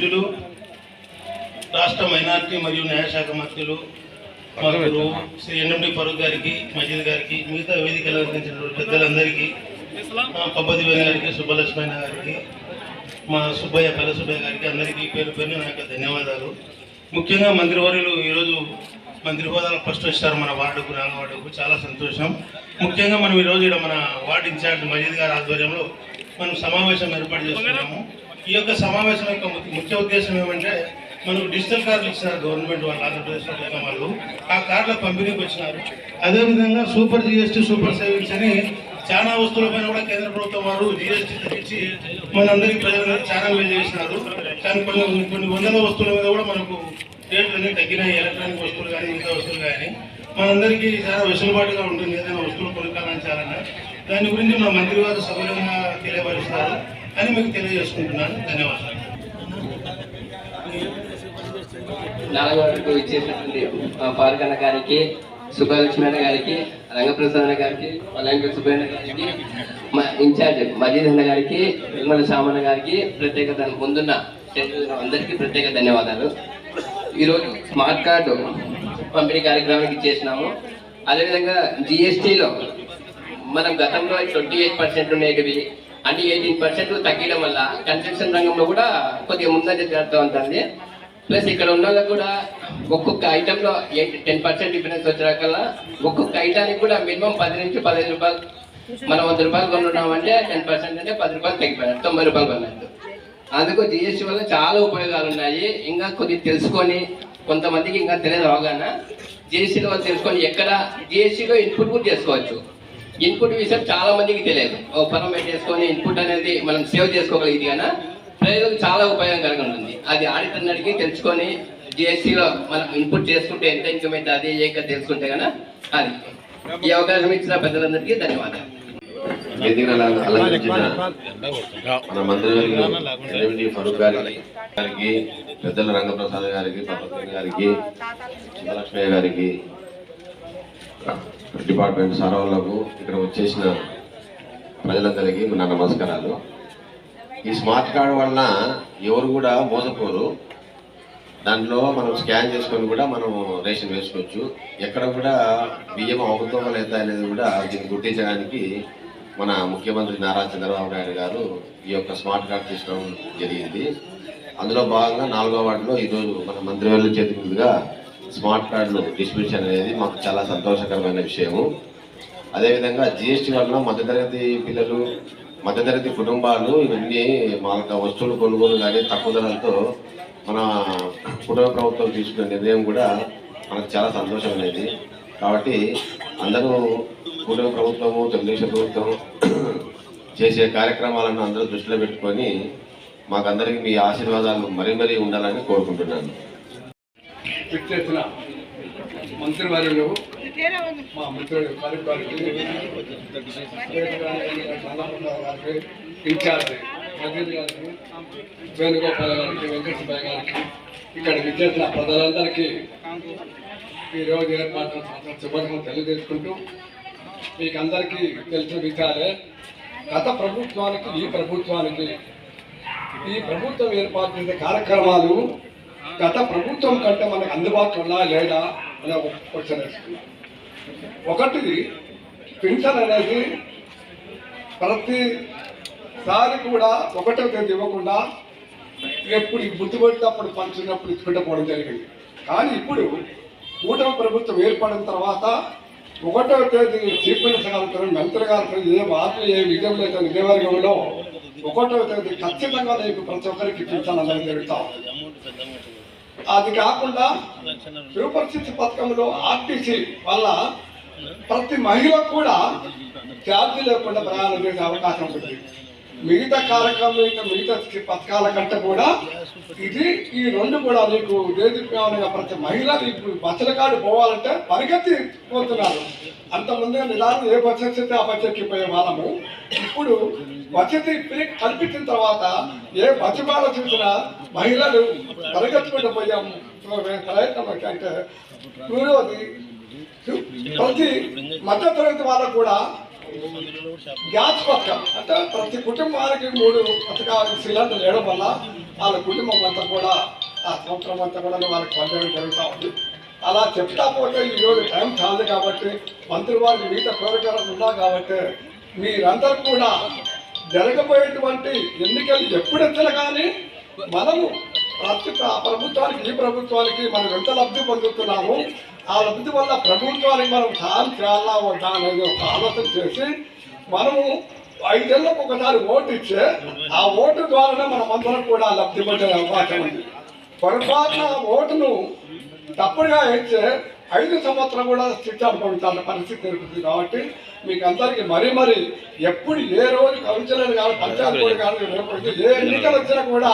పూజ్యులు రాష్ట్ర మైనార్టీ మరియు న్యాయశాఖ మంత్రులు మా శ్రీ ఎన్ఎండి ఫరూక్ గారికి మజీద్ గారికి మిగతా వేదికలు అందించినటువంటి పెద్దలందరికీ మా పబ్బది గారికి సుబ్బలక్ష్మణ గారికి మా సుబ్బయ్య పెల్ల సుబ్బయ్య గారికి అందరికీ పేరు పేరు నా యొక్క ధన్యవాదాలు. ముఖ్యంగా మంత్రివర్యులు ఈరోజు మంత్రి హోదాలో ఫస్ట్ వచ్చారు మన వార్డుకు నాలుగు వార్డుకు. చాలా సంతోషం. ముఖ్యంగా మనం ఈరోజు ఇక్కడ మన వార్డు ఇన్ఛార్జ్ మజీద్ గారి ఆధ్వర్యంలో మనం సమావేశం ఏర్పాటు చేసుకున్నాము. ఈ యొక్క సమావేశం యొక్క ముఖ్య- ఉద్దేశం ఏమంటే మనకు డిజిటల్ కార్డులు ఇచ్చినారు గవర్నమెంట్ వాళ్ళు ఆంధ్రప్రదేశ్ ప్రభుత్వం వాళ్ళు. ఆ కార్డుల పంపిణీకి వచ్చినారు. అదేవిధంగా సూపర్ జిఎస్టీ సూపర్ సేవింగ్స్ అని చాలా వస్తువులపైన కూడా కేంద్ర ప్రభుత్వం వారు జిఎస్టీ తగ్గించి మనందరికీ ప్రజలందరికీ చాలా మేలు చేసినారు. కానీ కొన్ని కొన్ని వందల వస్తువుల మీద కూడా మనకు రేట్లు అనేవి తగ్గినాయి. ఎలక్ట్రానిక్ వస్తువులు కానీ మిగతా వస్తువులు కానీ. మనందరికీ చాలా వెసులుబాటుగా ఉంటుంది. ఏదైనా వస్తువులు కొనుక్కోవాలని దాని గురించి మా మంత్రి వారు సౌకర్యంగా తెలియపరుస్తారు. అని మీకు తెలియజేసుకుంటున్నాను. ధన్యవాదాలు. నాలుగో ఇచ్చేసినటువంటి ఆ, అన్న గారికి సుబ్బలక్ష్మి గారికి రంగప్రసాద్ గారికి మల్లంక సుబ్బయ్య గారికి మా ఇన్ఛార్జ్ మజీద్ అన్న గారికి నిర్మల సామన్న గారికి ప్రత్యేక ముందున్న అందరికీ ప్రత్యేక ధన్యవాదాలు. ఈరోజు స్మార్ట్ కార్డు పంపిణీ కార్యక్రమానికి చేసినాము. అదేవిధంగా జిఎస్టీలో మనం గతంలో ట్వంటీ ఎయిట్ పర్సెంట్ ఉండేటివి అంటే ఎయిటీన్ పర్సెంట్ తగ్గడం వల్ల కన్స్ట్రక్షన్ రంగంలో కూడా కొద్దిగా ముందంజ జరుగుతూ ఉంటుంది ప్లస్ ఇక్కడ ఉన్న వాళ్ళకి కూడా ఒక్కొక్క ఐటెంలో ఎయిట్ టెన్ పర్సెంట్ డిఫరెన్స్ వచ్చినాకల్లా ఒక్కొక్క ఐటానికి కూడా మినిమం పది నుంచి పదిహేను రూపాయలు మనం వంద రూపాయలు కొనున్నామంటే టెన్ పర్సెంట్ అంటే పది రూపాయలు తగ్గిపోయారు తొంభై రూపాయలు కొన్నట్టు. అందుకు జిఎస్టీ వల్ల చాలా ఉపయోగాలు ఉన్నాయి. ఇంకా కొద్దిగా తెలుసుకొని కొంతమందికి ఇంకా తెలియదు అవగాహన. జిఎస్టీలో వాళ్ళు తెలుసుకొని ఎక్కడ జిఎస్టీలో ఇన్పుట్ కూడా చేసుకోవచ్చు. ఇన్పుట్ విషయం చాలా మందికి తెలియదు. ఓ పరం పెట్టేసుకొని ఇన్పుట్ అనేది మనం సేవ్ చేసుకోగలిగింది కానీ ప్రజలకు చాలా ఉపయోగకరంగా ఉంటుంది అది ఆడిటర్ అడిగి తెలుసుకొని జిఎస్టీలో మనం ఇన్పుట్ చేసుకుంటే ఎంత అయితే అది ఏక తెలుసుకుంటే కనుక అది. ఈ అవకాశం ఇచ్చిన పెద్దలందరికీ ధన్యవాదాలు. మన ఫరూక్ గారికి పెద్దల రంగప్రసాద్ గారికి పద్మశ్రీ గారికి సుబ్బలక్ష్మయ్య గారికి డిపార్ట్మెంట్ సారవులకు ఇక్కడ వచ్చేసిన ప్రజలందరికీ నా నమస్కారాలు. ఈ స్మార్ట్ కార్డు వలన ఎవరు కూడా మోసపోరు. దాంట్లో మనం స్కాన్ చేసుకొని కూడా మనం రేషన్ వేసుకోవచ్చు. ఎక్కడ కూడా బియ్యం అవుతుందో లేదా అనేది కూడా దీన్ని గుర్తించడానికి మన ముఖ్యమంత్రి నారా చంద్రబాబు నాయుడు గారు ఈ యొక్క స్మార్ట్ కార్డ్ తీసుకోవడం జరిగింది. అందులో భాగంగా నాలుగో వార్డులో ఈరోజు మన మంత్రివర్యుల చేతి మీదుగా స్మార్ట్ కార్డులు డిస్ట్రిబ్యూషన్ అనేది మాకు చాలా సంతోషకరమైన విషయము. అదేవిధంగా జిఎస్టీ వలన మధ్యతరగతి పిల్లలు మధ్యతరగతి కుటుంబాలు ఇవన్నీ మా యొక్క వస్తువులు కొనుగోలు కానీ తక్కువ ధరలతో మన కుటుంబ ప్రభుత్వం తీసుకున్న నిర్ణయం కూడా మనకు చాలా సంతోషం అనేది కాబట్టి అందరూ కుటుంబ ప్రభుత్వము తెలుగుదేశం ప్రభుత్వం చేసే కార్యక్రమాలను అందరూ దృష్టిలో పెట్టుకొని మాకందరికీ మీ ఆశీర్వాదాలు మరీ మరీ ఉండాలని కోరుకుంటున్నాను. విచ్చేసిన మంత్రివర్యులు మా మిత్రుడు ఫరూక్ గారికి గారికి ఇన్ఛార్జ్ మజీద్ గారికి వేణుగోపాల్ గారికి గారికి ఇక్కడ విద్యార్థుల ప్రజలందరికీ ఈరోజు ఏర్పాటు చేసిన శుభాకాంక్షలు తెలియజేసుకుంటూ మీకు అందరికీ తెలిసిన విషయాలే. గత ప్రభుత్వానికి ఈ ప్రభుత్వానికి ఈ ప్రభుత్వం ఏర్పాటు చేసే కార్యక్రమాలు గత ప్రభుత్వం కంటే మనకు అందుబాటులో ఉన్నా లేదా అనే ఒక క్వశ్చన్ వేసుకున్నాం ఒకటి పింఛన్ అనేది ప్రతిసారి కూడా ఒకటో తేదీ ఇవ్వకుండా ఎప్పుడు గుర్తుపెట్టినప్పుడు పంచినప్పుడు ఇచ్చుకుంటూ పోవడం జరిగింది కానీ ఇప్పుడు కూటమి ప్రభుత్వం ఏర్పడిన తర్వాత ఒకటో తేదీ చీఫ్ మినిస్టర్ గారు మంత్రి గారు ఏ మార్పు ఏ విజయం లేదా విజయవర్గంలో ఒకటో తేదీ ఖచ్చితంగా నీకు ప్రతి ఒక్కరికి పింఛన్ అనేది జరుగుతా ఉంది. అది కాకుండా సూపర్ సిక్స్ పథకంలో ఆర్టీసీ వల్ల ప్రతి మహిళకు కూడా ఛార్జీ లేకుండా ప్రయాణం చేసే అవకాశం ఉంటుంది. మిగతా కార్యక్రమం ఇంకా మిగతా పథకాల కంటే కూడా ఇది ఈ రెండు కూడా నీకు దేశీయంగా ప్రతి మహిళ ఇప్పుడు బస్సుల కాడు పోవాలంటే పరిగెత్తి పోతున్నారు. అంతకుముందు నిదానం ఏ బస్సు ఆ బస్సు వాళ్ళము. ఇప్పుడు వసతి కల్పించిన తర్వాత ఏ పచ్చబాల చూసినా మహిళలు పరిగెత్తుకుంటూ పోయాము. ప్రయత్నం అంటే మూడవది ప్రతి మధ్య తరగతి వాళ్ళకు కూడా గ్యాస్ పక్క అంటే ప్రతి కుటుంబానికి మూడు పథకాలు సిలిండర్ వేయడం వల్ల వాళ్ళ కుటుంబం అంతా కూడా ఆ సంవత్సరం అంతా కూడా వాళ్ళకి పంచడం జరుగుతూ ఉంది. అలా చెప్తా పోతే ఈరోజు టైం కాదు కాబట్టి మంత్రి వారికి మిగతా కోరికలు ఉన్నా కాబట్టి మీరందరూ కూడా జరగబోయేటువంటి ఎన్నికలు ఎప్పుడు కానీ మనము ప్రతి ప్రభుత్వానికి ఈ ప్రభుత్వానికి మనం ఎంత లబ్ధి పొందుతున్నాము ఆ లబ్ధి వల్ల ప్రభుత్వానికి మనం సాయం చేయాలా వద్దా అనేది ఒక ఆలోచన చేసి మనము ఐదేళ్ళకు ఒకసారి ఓటు ఇచ్చే ఆ ఓటు ద్వారానే మనం అందరం కూడా లబ్ధి పొందే అవకాశం ఉంది. పొరపాటున ఓటును తప్పుడుగా ఇచ్చే ఐదు సంవత్సరం కూడా శిక్ష అనుభవించాల్సిన పరిస్థితి జరుగుతుంది కాబట్టి మీకు అందరికీ మరీ మరీ ఎప్పుడు ఏ రోజు కౌన్సిలర్ కానీ పంచాయతీ బోర్డు కానీ ఏ ఎన్నికలు వచ్చినా కూడా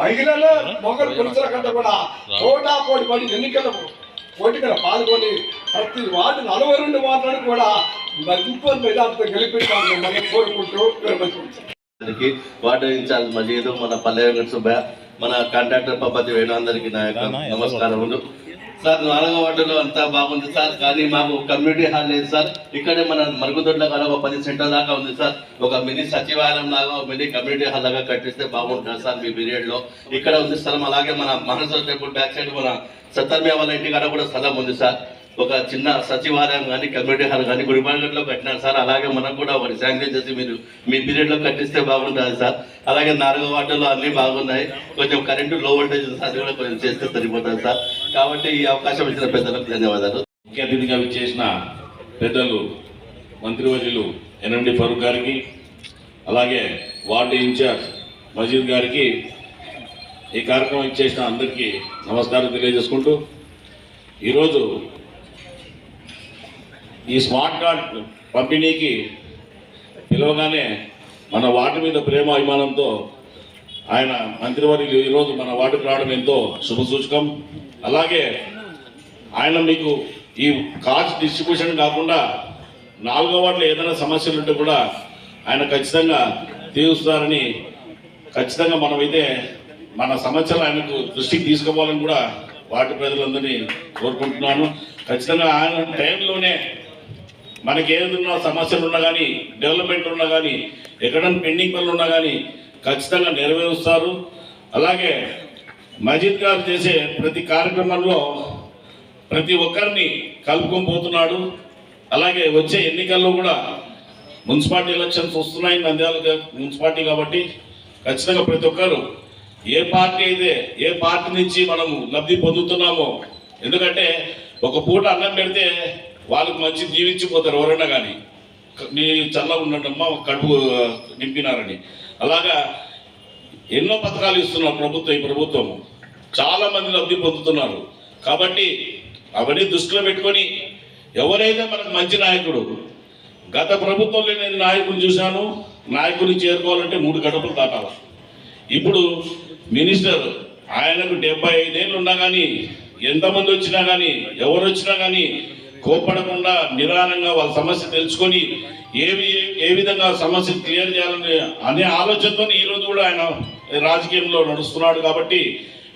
మహిళలు మొగలు పురుషుల కంటే కూడా పోటా పోటీ పడి ఎన్నికలు పోటీగా పాల్గొని ప్రతి వార్డు నలభై రెండు వార్డులను కూడా మరింత మెజార్టీతో గెలిపించాలని మనం కోరుకుంటూ విరమించుకుంటాం అందరికి వార్డు ఇన్ఛార్జ్ మజీద్ మన పల్లె వెంకట సుబ్బయ్య మన కాంట్రాక్టర్ పద్ధతి వేణు అందరికి నా యొక్క నమస్కారములు. సార్ నాలుగో వార్డులో అంతా బాగుంది సార్ కానీ మాకు కమ్యూనిటీ హాల్ లేదు సార్. ఇక్కడే మన మరుగుదొడ్ల కాడ ఒక పది సెంటర్ దాకా ఉంది సార్. ఒక మినీ సచివాలయం లాగా ఒక మినీ కమ్యూనిటీ హాల్ లాగా కట్టిస్తే బాగుంటుంది సార్ మీ పీరియడ్లో. ఇక్కడ ఉంది స్థలం అలాగే మన మహనసర టెంపుల్ బ్యాక్ సైడ్ మన సత్తర్మియా వాళ్ళ ఇంటి కాడ కూడా స్థలం ఉంది సార్. ఒక చిన్న సచివాలయం కానీ కమ్యూనిటీ హాల్ కానీ గుడిపాలెంలో కట్టినారు సార్ అలాగే మనకు కూడా ఒకటి శాంక్షన్ చేసి మీరు మీ పీరియడ్లో కట్టిస్తే బాగుంటుంది సార్. అలాగే నాలుగో వాటర్లో అన్ని బాగున్నాయి. కొంచెం కరెంటు లో వోల్టేజ్ సార్ అది కూడా కొంచెం చేస్తే సరిపోతుంది సార్. కాబట్టి ఈ అవకాశం ఇచ్చిన పెద్దలకు ధన్యవాదాలు. ముఖ్య అతిథిగా విచ్చేసిన పెద్దలు మంత్రివర్యులు ఎన్ఎండి ఫరూక్ గారికి అలాగే వార్డు ఇన్ఛార్జ్ మజీద్ గారికి ఈ కార్యక్రమం ఇచ్చేసిన అందరికీ నమస్కారం తెలియజేసుకుంటూ ఈరోజు ఈ స్మార్ట్ కార్డ్ పంపిణీకి పిలవగానే మన వార్డు మీద ప్రేమ అభిమానంతో ఆయన మంత్రివర్యులు ఈరోజు మన వాటికి రావడం ఎంతో శుభసూచకం. అలాగే ఆయన మీకు ఈ కార్డ్స్ డిస్ట్రిబ్యూషన్ కాకుండా నాలుగో వాటిలో ఏదైనా సమస్యలు ఉంటే కూడా ఆయన ఖచ్చితంగా తీరుస్తారని ఖచ్చితంగా మనమైతే మన సమస్యలు ఆయనకు దృష్టికి తీసుకుపోవాలని కూడా వాటి ప్రజలందరినీ కోరుకుంటున్నాను. ఖచ్చితంగా ఆయన టైంలోనే మనకి ఏదైనా సమస్యలు ఉన్నా కానీ డెవలప్మెంట్ ఉన్నా కానీ ఎక్కడైనా పెండింగ్ పనులు ఉన్నా కానీ ఖచ్చితంగా నెరవేరుస్తారు. అలాగే మజీద్ గారు చేసే ప్రతి కార్యక్రమంలో ప్రతి ఒక్కరిని కలుపుకొని పోతున్నాడు. అలాగే వచ్చే ఎన్నికల్లో కూడా మున్సిపాలిటీ ఎలక్షన్స్ వస్తున్నాయి నంద్యాల మున్సిపాలిటీ కాబట్టి ఖచ్చితంగా ప్రతి ఒక్కరు ఏ పార్టీ అయితే ఏ పార్టీ నుంచి మనము లబ్ధి పొందుతున్నామో ఎందుకంటే ఒక పూట అన్నం పెడితే వాళ్ళకి మంచి దీవించిపోతారు ఎవరైనా కానీ. నీ చల్లగా ఉండటమ్మా కడుపు నింపినారని. అలాగా ఎన్నో పథకాలు ఇస్తున్నారు ప్రభుత్వం ఈ ప్రభుత్వం. చాలా మంది లబ్ధి పొందుతున్నారు. కాబట్టి అవన్నీ దృష్టిలో పెట్టుకొని ఎవరైతే మనకు మంచి నాయకుడు గత ప్రభుత్వంలో నేను నాయకుడిని చూశాను నాయకుడిని చేరుకోవాలంటే మూడు గడపలు దాటాల. ఇప్పుడు మినిస్టర్ ఆయనకు డెబ్బై ఐదేళ్ళు ఉన్నా కానీ ఎంతమంది వచ్చినా కానీ ఎవరు వచ్చినా కానీ కోపడకుండా నిదానంగా వాళ్ళ సమస్య తెలుసుకొని ఏవి ఏ విధంగా సమస్య క్లియర్ చేయాలని అనే ఆలోచనతో ఈరోజు కూడా ఆయన రాజకీయంలో నడుస్తున్నాడు కాబట్టి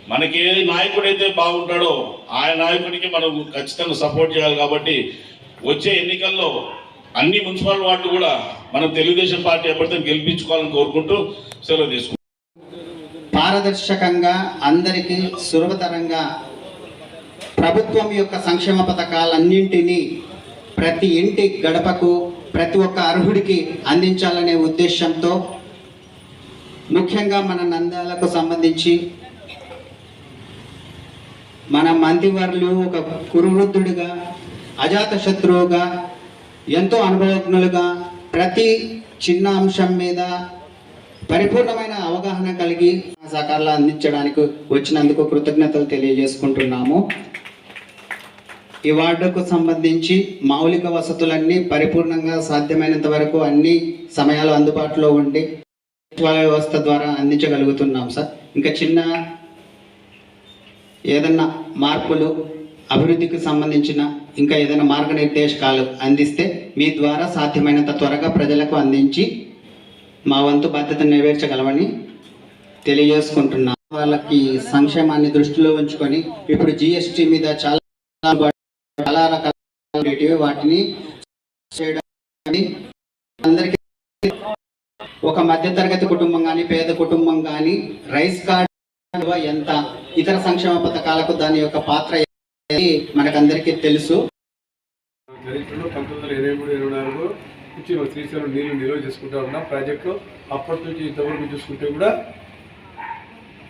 మనకి ఏ నాయకుడైతే బాగుంటాడో ఆ నాయకుడికి మనం ఖచ్చితంగా సపోర్ట్ చేయాలి కాబట్టి వచ్చే ఎన్నికల్లో అన్ని మున్సిపల్ వార్డు కూడా మనం తెలుగుదేశం పార్టీ అభ్యర్థిని గెలిపించుకోవాలని కోరుకుంటూ సెలవు తీసుకుంటాం పారదర్శకంగా అందరికీ సులభతరంగా ప్రభుత్వం యొక్క సంక్షేమ పథకాలన్నింటినీ ప్రతి ఇంటి గడపకు ప్రతి ఒక్క అర్హుడికి అందించాలనే ఉద్దేశంతో ముఖ్యంగా మన నంద్యాలకు సంబంధించి మన మంత్రివర్లు ఒక కురువృద్ధుడిగా అజాత శత్రువుగా ఎంతో అనుభవజ్ఞులుగా ప్రతి చిన్న అంశం మీద పరిపూర్ణమైన అవగాహన కలిగి సహకారాలు అందించడానికి వచ్చినందుకు కృతజ్ఞతలు తెలియజేసుకుంటున్నాము. ఈ వార్డుకు సంబంధించి మౌలిక వసతులన్నీ పరిపూర్ణంగా సాధ్యమైనంత వరకు అన్ని సమయాలు అందుబాటులో ఉండి వ్యవస్థ ద్వారా అందించగలుగుతున్నాం సార్. ఇంకా చిన్న ఏదన్నా మార్పులు అభివృద్ధికి సంబంధించిన ఇంకా ఏదైనా మార్గనిర్దేశకాలు అందిస్తే మీ ద్వారా సాధ్యమైనంత త్వరగా ప్రజలకు అందించి మా వంతు బాధ్యత నెరవేర్చగలమని తెలియజేసుకుంటున్నాం. వాళ్ళకి సంక్షేమాన్ని దృష్టిలో ఉంచుకొని ఇప్పుడు జిఎస్టి మీద చాలా చాలా రకాల వాటిని చేయడం అందరికీ ఒక మధ్యతరగతి కుటుంబం కానీ పేద కుటుంబం కానీ రైస్ కార్డ్ ఎంత ఇతర సంక్షేమ పథకాలకు దాని యొక్క పాత్ర మనకందరికీ తెలుసు. పంతొమ్మిది వందల ఇరవై మూడు ఇరవై నాలుగు నుంచి శ్రీశైలం నీళ్ళు నిల్వ చేసుకుంటా ఉన్నాం. ప్రాజెక్టు అప్పటి నుంచి ఇంతవరకు చూసుకుంటే కూడా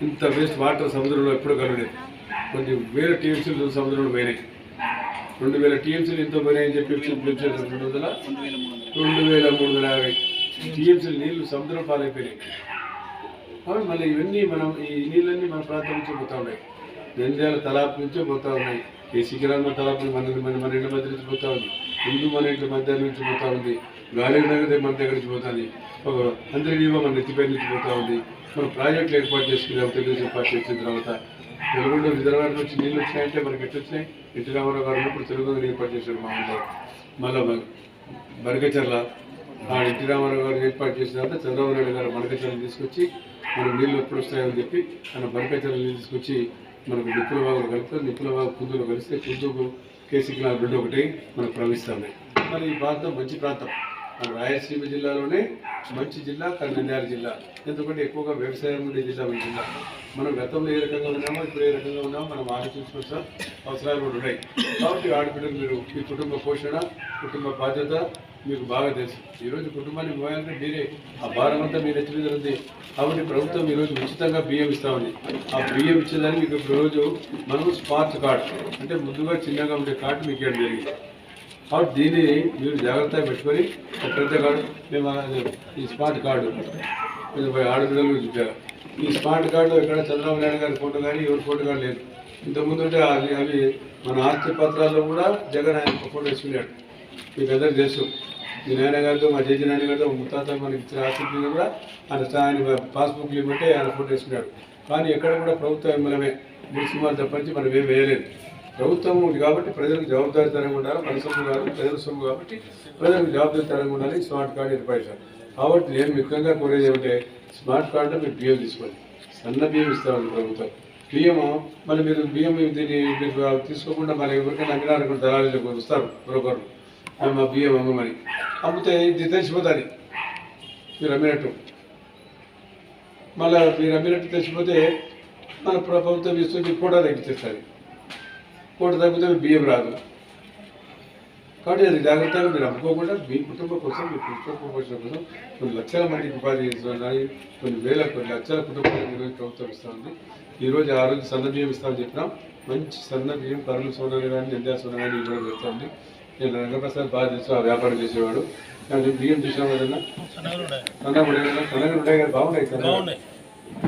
ఇంత వేస్ట్ వాటర్ సముద్రంలో ఎప్పుడూ కలగలేదు కొన్ని వేరే టీఎంసీలు సముద్రంలో పోయినాయి. రెండు వేల టీఎంసీలు ఎంతో పోయినాయని చెప్పి పిలిచారు రెండు వందల? రెండు వేల మూడు వందల యాభై. టీఎంసీలు నీళ్ళు సముద్రం పాలైపోయినాయి. కాబట్టి మళ్ళీ ఇవన్నీ మనం ఈ నీళ్ళన్నీ మన ప్రాంతం నుంచి పోతా ఉన్నాయి. నంద్యాల తలాపు నుంచే పోతా ఉన్నాయి. ఈ శిఖరాల తలాపు మన మన మన ఇంటి మధ్య నుంచి పోతా ఉంది. హిందూ మన ఇంటి మధ్య నుంచి పోతా ఉంది. గాలి నగర్ మన దగ్గర నుంచి పోతుంది ఒక అందరి మన నెత్తిపై నుంచి పోతా ఉంది. మనం ప్రాజెక్టులు ఏర్పాటు చేసుకున్నాం తెలుగుదేశం పార్టీ వచ్చిన తర్వాత. తెలుగులో రిజర్వాయర్ నుంచి నీళ్ళు వచ్చినాయంటే మనకి ఎట్లా వచ్చినాయి ఎన్టీ రామారావు గారు ఉన్నప్పుడు తెలుగు ఏర్పాటు చేశారు మా ఊళ్ళో. మళ్ళీ బరగచర్ల ఆ ఎన్టీ రామారావు గారు ఏర్పాటు చేసిన తర్వాత చంద్రబాబు నాయుడు గారు బనకచర్లు తీసుకొచ్చి మనకు నీళ్ళు ఎప్పుడు వస్తాయని చెప్పి ఆయన బనకచర్లు తీసుకొచ్చి మనకు నిప్పుల బాగులు కలుపుతారు. నిప్పుల బాగు కుందులు కలిస్తే కుందుకు కేసీ నాకు రెండు ఒకటి మనకు ప్రవహిస్తున్నాయి మరి ఈ ప్రాంతం మంచి ప్రాంతం. మన రాయలసీమ జిల్లాలోనే మంచి జిల్లా కానీ జిల్లా. ఎందుకంటే ఎక్కువగా వ్యవసాయం ఉండే జిల్లా మన జిల్లా. మనం గతంలో ఏ రకంగా ఉన్నామో ఇప్పుడు ఏ రకంగా ఉన్నామో మనం ఆలోచించుకోవాల్సిన అవసరాలు కూడా ఉన్నాయి. కాబట్టి ఆడపిల్లలు మీరు మీ కుటుంబ పోషణ కుటుంబ బాధ్యత మీకు బాగా తెలుసు. ఈరోజు కుటుంబాన్ని పోయాలంటే మీరే ఆ భారం అంతా మీరు ఎత్తి కాబట్టి ప్రభుత్వం ఈరోజు ఉచితంగా బియ్యం ఇస్తామని ఆ బియ్యం ఇచ్చేదానికి మీకు రోజు మనం స్మార్ట్ కార్డ్ అంటే ముందుగా చిన్నగా ఉండే కార్డు మీకు ఇవ్వడం జరిగింది. కాబట్టి దీన్ని మీరు జాగ్రత్తగా పెట్టుకొని ప్రతి పెద్ద కార్డు మేము ఈ స్మార్ట్ కార్డు ఆడపిల్లలు చూపారు ఈ స్మార్ట్ కార్డు ఎక్కడ చంద్రబాబు నాయుడు గారి ఫోటో కానీ ఎవరి ఫోటో కానీ లేదు. ఇంతకుముందు ఉంటే అవి అవి మన ఆస్తి పత్రాల్లో కూడా జగన్ ఆయన ఫోటో వేసుకున్నాడు మీకు అందరికి తెలుసు. మీ నాయన గారితో మా జేజీ నాయన గారితో ముత్తాత మనకి ఇచ్చిన ఆస్తి మీద కూడా ఆయన ఆయన పాస్బుక్ ఇవ్వమంటే ఆయన ఫోటో వేసుకున్నాడు కానీ ఎక్కడ కూడా ప్రభుత్వ ఎమ్మెల్యే మున్సిపల్ తప్పించి మనం ఏం వేయలేదు. ప్రభుత్వం ఉంది కాబట్టి ప్రజలకు జవాబుదారీతనంగా ఉండాలి మనసులు కాదు ప్రజల సొమ్ము కాబట్టి ప్రజలకు జవాబుదారీతనంగా ఉండాలి స్మార్ట్ కార్డు ఏర్పరిచారు కాబట్టి నేను ముఖ్యంగా కోరేది ఏమంటే స్మార్ట్ కార్డులో మీరు బియ్యం తీసుకోండి. సన్న బియ్యం ఇస్తామండి ప్రభుత్వం. బియ్యము మళ్ళీ మీరు బియ్యం దీన్ని మీరు తీసుకోకుండా మరి ఎవరికైనా అమ్మినారనుకుంటే దళాలు వస్తారు బ్రోకర్లు. "ఆ, మా బియ్యం అమ్మమని. అమ్మితే ఇది తెలిసిపోతుంది. మీరు అమ్మినట్టు. మళ్ళీ మీరు అమ్మినట్టు తెలిసిపోతే మన ప్రభుత్వం ఇస్తుంది కూడా తగ్గించేస్తారు కోట తగ్గితే బియ్యం రాదు. కాబట్టి అది జాగ్రత్తగా మీరు అమ్ముకోకుండా మీ కుటుంబం కోసం మీ కుటుంబ పోషణ కోసం కొన్ని లక్షల మందికి ఉపాధి చేస్తున్నాయి. కొన్ని వేల కొన్ని లక్షల కుటుంబాలకు ఈరోజు ప్రభుత్వం ఇస్తూ ఉంది. ఈరోజు ఆ రోజు సన్న బియ్యం ఇస్తామని చెప్పినాం. మంచి సన్న బియ్యం కర్నూలు సోనాలు కానీ నంద్యా సోనా కానీ ఇవ్వడం జరుగుతుంది నేను రంగప్రసాద్ బాగా తెలుసు ఆ వ్యాపారం చేసేవాడు. కానీ బియ్యం చూసినాం కదన్నా సన్నగా ఉండే కదా సన్నగా ఉంటాయి కదా బాగున్నాయి సన్నగా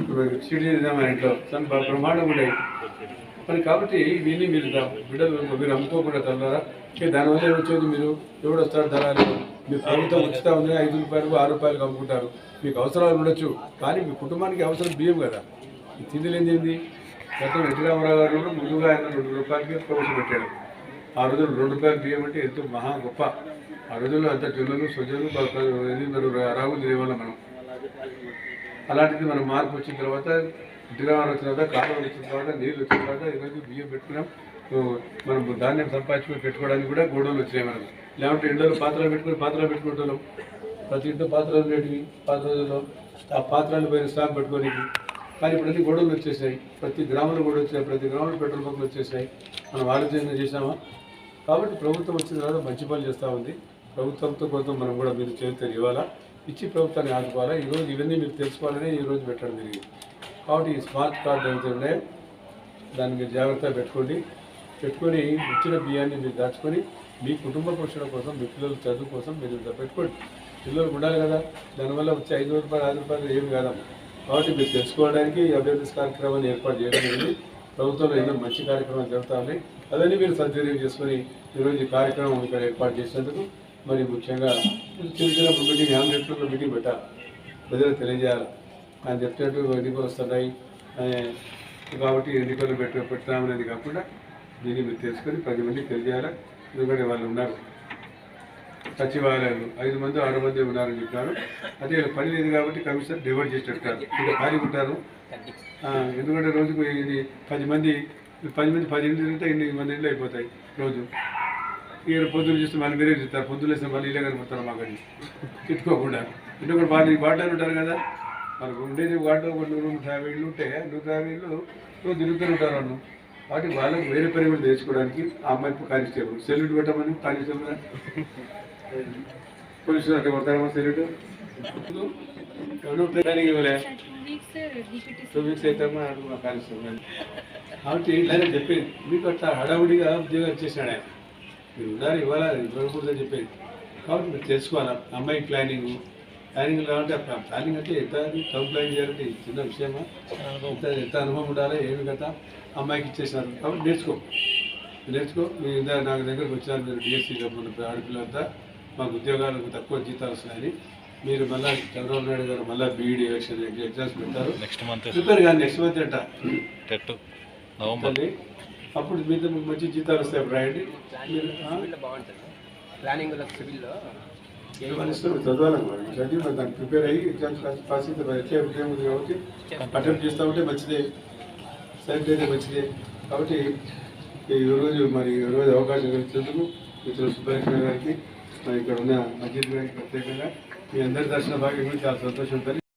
ఇప్పుడు సీడీ మా ఇంట్లో. బాగా బ్రహ్మాండంగా ఉన్నాయి. మరి కాబట్టి ఇవన్నీ మీరు బిడ్డలు మీరు అమ్ముకోకుండా తల్లారా దానివల్ల ఏమొచ్చేది మీరు? ఎవడు వస్తారు ధరలు మీ ప్రభుత్వం ఉచిత ఉంది ఐదు రూపాయలు ఆరు రూపాయలకు అమ్ముకుంటారు. మీకు అవసరాలు ఉండొచ్చు కానీ మీ కుటుంబానికి అవసరం బియ్యం కదా. ఈ తిండి లేనిది ఏంది? గతం ఎన్టీ రామారావు గారు కూడా ముందుగా ఆయన రెండు రూపాయలకి ప్రవేశపెట్టాడు ఆ రోజులు రెండు రూపాయలు బియ్యం అంటే ఎంతో మహా గొప్ప. ఆ రోజుల్లో అంత జొన్నలు సొజ్జలు ఇది మరి రాగులు తినేవాళ్ళం మనం. అలాంటిది మనం మార్పు వచ్చిన తర్వాత దిగాలు వచ్చిన తర్వాత కాలువలు వచ్చిన తర్వాత నీళ్ళు వచ్చిన తర్వాత ఈరోజు బియ్యం పెట్టుకున్నాం. మనం ధాన్యం సంపాదించుకొని పెట్టుకోవడానికి కూడా గోడౌన్లు వచ్చినాయి మనం లేకుంటే ఎండలో పాత్రలు పెట్టుకుని పాత్రలు పెట్టుకుంటున్నాం? ప్రతి ఇంట్లో పాత్రలు ఉండేటివి పాత రోజుల్లో ఆ పాత్రలు పోయిన స్టాక్ పెట్టుకోనికి కానీ ఇప్పుడు అన్ని వచ్చేసాయి. ప్రతి గ్రామంలో కూడా వచ్చాయి ప్రతి గ్రామంలో పెట్రోల్ బంకులు వచ్చేసాయి. మనం ఆలోచన చేసామా కాబట్టి ప్రభుత్వం వచ్చిన తర్వాత మంచి పనులు చేస్తూ ఉంది. ప్రభుత్వంతో కొంత మనం కూడా మీరు చేతులు ఇవ్వాలా? ఇచ్చి ప్రభుత్వాన్ని ఆదుకోవాలా? ఈరోజు ఇవన్నీ మీరు తెలుసుకోవాలని ఈరోజు పెట్టడం జరిగింది. కాబట్టి ఈ స్మార్ట్ కార్డు ఏదైతే ఉన్నాయో దాన్ని మీరు జాగ్రత్తగా పెట్టుకోండి. పెట్టుకొని ఇచ్చిన బియ్యాన్ని మీరు దాచుకొని మీ కుటుంబ పోషణ కోసం మీ పిల్లల చదువు కోసం మీరు ఇంత పెట్టుకోండి. పిల్లలు ఉండాలి కదా. దానివల్ల వచ్చే ఐదు రూపాయలు ఆరు రూపాయలు ఏమి కాదా కాబట్టి మీరు తెలుసుకోవడానికి ఈ అవేర్నెస్ కార్యక్రమాన్ని ఏర్పాటు చేయడం జరిగింది. ప్రభుత్వంలో ఎన్నో మంచి కార్యక్రమాలు జరుగుతూ ఉన్నాయి. అదన్నీ మీరు సద్వినియోగం చేసుకొని ఈరోజు ఈ కార్యక్రమం ఇక్కడ ఏర్పాటు చేసినందుకు మరి ముఖ్యంగా చిన్న చిన్న మీటింగ్ హ్యామ్లెట్లో మీటింగ్ పెట్టాలి. ప్రజలకు తెలియజేయాలి. ఆయన చెప్పినట్టు ఎన్నికలు వస్తున్నాయి. కాబట్టి ఎన్నికలు పెట్ట పెట్టామనేది కాకుండా దీన్ని మీరు తెలుసుకొని పది మందికి తెలియజేయాలి ఎందుకంటే వాళ్ళు ఉన్నారు. సచివాలయాలు ఐదు మంది ఆరు మంది ఉన్నారని చెప్పారు. అదే పని లేదు కాబట్టి కమిషనర్ డివైడ్ చేసి పెడతారు ఇంకా ఖాళీ ఉంటారు. ఎందుకంటే రోజుకు ఇది పది మంది పది మంది పది ఇంటి తిరిగితే ఇన్ని మంది ఇండ్లు అయిపోతాయి రోజు. ఇక్కడ పొద్దులు చూస్తే మళ్ళీ మీరే చూస్తారు పొద్దులు వేస్తే మళ్ళీ ఇల్లే కనిపిస్తారు మాకని. తిట్టుకోకుండా. ఎందుకంటే వాళ్ళు వాడడానికి ఉంటారు కదా. మనకు ఉండేది వాటిలో ఒక నూరు నూట యాభై ఇళ్ళు ఉంటే నూట యాభై ఇళ్ళు తిరుగుతూ ఉంటారు వాళ్ళు వాటి వాళ్ళకి వేరే పని కూడా తెచ్చుకోవడానికి ఆ అమ్మాయి కానిస్టేబుల్ సెల్యూట్ పెట్టమని కానిస్టేబుల్ పోలీసులు అంటే పడతారమ్మా సెల్యూట్. ట్రైనింగ్ ఇవ్వలే. టూ వీక్స్ అయితే అడుగు కానిస్టేబుల్ కాబట్టి ఇట్లానే చెప్పేది. మీకు అట్లా హడావుడిగా ఉద్యోగాలు చేశాడు ఆయన. మీరు ఉన్నారు ఇవ్వాలి? ఇవ్వకూడదని చెప్పేది. కాబట్టి మీరు తెలుసుకోవాలి? అమ్మాయి ప్లానింగ్ ప్లానింగ్ కావాలంటే ప్లానింగ్ అంటే ఎంత టౌన్ ప్లానింగ్ చేయాలంటే చిన్న విషయమా? ఎంత ఎంత అనుభవం ఉండాలి? ఏమి కదా అమ్మాయికి ఇచ్చేసినారు. కాబట్టి నేర్చుకో. నేర్చుకో. మీ నాకు దగ్గరకు వచ్చినారు మీరు డిఎస్సీ మన ఆడపిల్లంతా. మాకు ఉద్యోగాలకు తక్కువ జీతాలు వస్తున్నాయని. మీరు మళ్ళీ చంద్రబాబు నాయుడు గారు మళ్ళీ బీఈడి ఎలక్షన్ ఎగ్జామ్స్ పెట్టారు నెక్స్ట్ మంత్ ప్రిపేర్ కానీ నెక్స్ట్ మంత్ అంట. TET November. అప్పుడు మీతో మంచి జీతాలు వస్తాయి అప్పుడు రాయండి. మీరు, ఆ? బాగుంటుంది. ప్లానింగ్ సివిల్లో చదవాలి మరి. చదివి మరి దానికి ప్రిపేర్ అయ్యి ఎగ్జామ్స్ రాసి పాస్ అయితే మరి ఎట్లా ఉద్యోగం ఉంది కాబట్టి అటెంప్ట్ చేస్తూ ఉంటే మంచిదే. సెలెక్ట్ అయితే మంచిదే. కాబట్టి ఈ రోజు మరి ఈ రోజు అవకాశం కలిసినందుకు మిత్రులు సుబ్బలక్ష్మి గారికి మరి ఇక్కడ ఉన్న అజిత్ గారికి ప్రత్యేకంగా మీ అందరి దర్శన భాగ్యం గురించి చాలా సంతోషం. ఉంటుంది